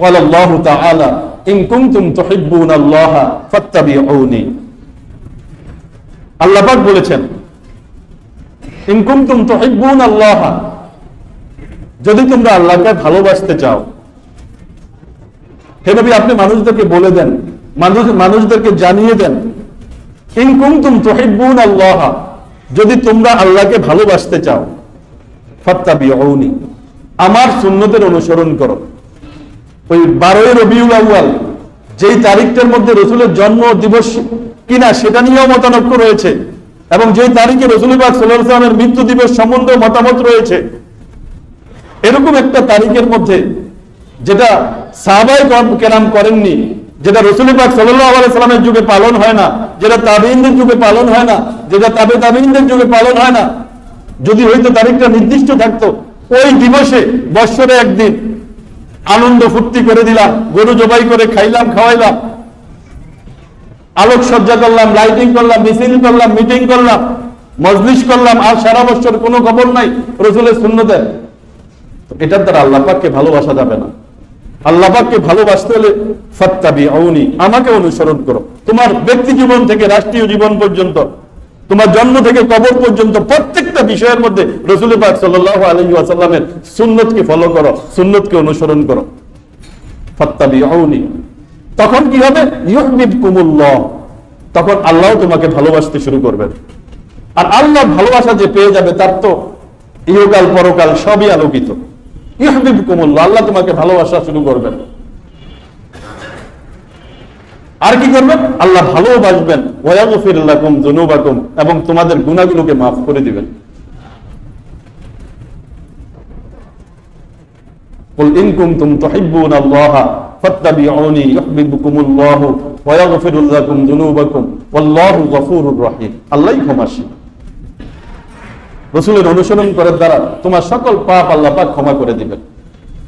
قال الله تعالى إن كنتم تحبون الله فاتبعوني আল্লাহ পাক বলেছেন ইন কুনতুম তুহিব্বুন আল্লাহ যদি তোমরা আল্লাহকে ভালোবাসতে চাও হে নবী আপনি মানুষদেরকে বলে দেন মানুষ মানুষদেরকে জানিয়ে দেন ইন কুনতুম তুহিব্বুন আল্লাহ যদি তোমরা আল্লাহকে ভালোবাসতে চাও ফাত্তাবিউনি আমার সুন্নতের অনুসরণ করো ওই বারোই রবিউল আউয়াল, যেই তারিখটার মধ্যে রসুলের জন্ম দিবস কিনা সেটা নিয়েও মতানক্য রয়েছে এবং যেই তারিখে রসুল পাক সাল্লাল্লাহু সাল্লামের মৃত্যু দিবস সম্বন্ধে মতামত রয়েছে। এরকম একটা তারিখের মধ্যে যেটা সাহাবাই কেরাম করেননি, যেটা রসুল পাক সাল্লাল্লাহু সাল্লামের যুগে পালন হয় না, যেটা তাবেঈনদের যুগে পালন হয় না, যেটা তাবে তাবেঈনদের যুগে পালন হয় না। যদি হয়তো তারিখটা নির্দিষ্ট থাকতো, ওই দিবসে বৎসরে একদিন আনন্দ ফুর্তি করে দিলাম, গরু জবাই করে খাইলাম, খাওয়াইলাম। আলোক সজ্জা করলাম লাইটিং করলাম মিছিল করলাম মিটিং করলাম, মজলিস করলাম, আর সারা বছর কোনো খবর নাই রসুলের শূন্যতে এটার দ্বারা আল্লাহ পাককে ভালোবাসা যাবে না। আল্লাহ পাককে ভালোবাসতে হলে ফত্তাবি অউনি আমাকে অনুসরণ করো। তোমার ব্যক্তি জীবন থেকে রাষ্ট্রীয় জীবন পর্যন্ত তোমার জন্ম থেকে কবর পর্যন্ত প্রত্যেকটা বিষয়ের মধ্যে রসুল পাক সাল্লাহ আলহি আসাল্লামের সুন্নতকে ফলো করো, সুন্নতকে অনুসরণ করো। তখন কি হবে? তখন আল্লাহ তোমাকে ভালোবাসতে শুরু করবেন। আর আল্লাহ ভালোবাসা যে পেয়ে যাবে তার তো ইহকাল পরকাল সবই আলোকিত। ইহবিব কুমুল্লাহ আল্লাহ তোমাকে ভালোবাসা শুরু করবেন। আর কি করবেন আল্লাহ ভালোবাসবেন ওয়াগফির লাকুম যুনুবাকুম এবং তোমাদের গুনাহগুলোকে মাফ করে দিবেন قل إن كنتم تحبون الله فاتبعوني يحببكم الله ويغفر لكم ذنوبكم والله غفور رحيم আল্লাহ ক্ষমাশীল রসুলের অনুসরণ করার দ্বারা তোমার সকল পাপ আল্লাহ পাক ক্ষমা করে দিবেন